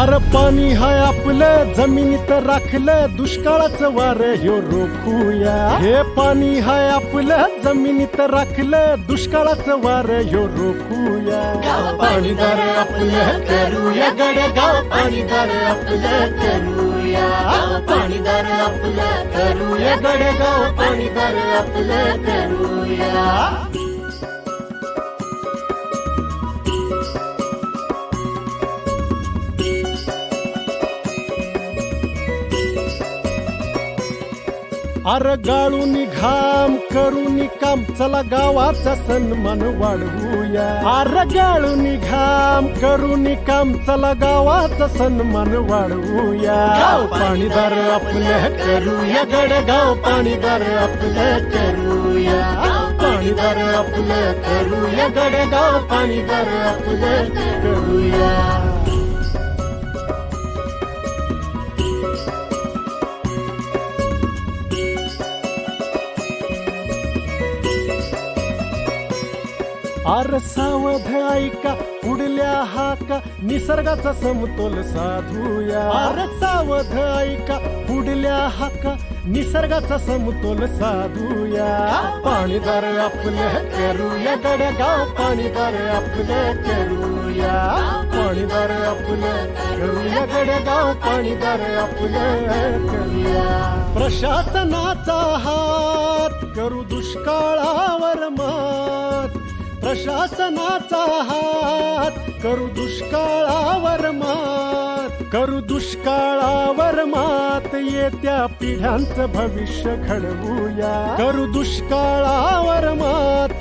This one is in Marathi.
अरे पाणी हाय आपलं जमिनीत राखलं दुष्काळाचं वार ह्यो रोखूया. हे पाणी हाय आपलं जमिनीत राखलं दुष्काळाचं वार ह्यो रोखूया. गाव पाणीदार आपलं करूया गड गाव पाणीदार आपलं करूया. गाव पाणीदार आपलं करूया गड गाव पाणीदार आपलं करूया. अर गाळून घाम करून काम. चला गावाचा सन्मान वाढवूया. अर गाळून घाम करून काम. चला गावाचा सन्मान वाढवूया. गाव पाणीदार आपलं करूया. गड गाव पाणीदार आपले करूया. पाणीदार आपलं करूया. गड गाव पाणीदार आपलं करूया. आरसावध ऐका पुढल्या हाका निसर्गाचा समतोल साधूया. आरसावध ऐका पुढल्या हाका निसर्गाचा समतोल साधूया. पाणीदार आपलं करूया गडगाव पाणीदार आपलं करूया पाणीदार आपले करूया गडगाव पाणीदार आपलं करूया प्रशासनाचा हात करू दुष्काळावर मात. प्रशासनाचा हात करू दुष्काळावर मात करू दुष्काळावर मात. येत्या पिढ्यांचं भविष्य घडवूया. करू दुष्काळावर मात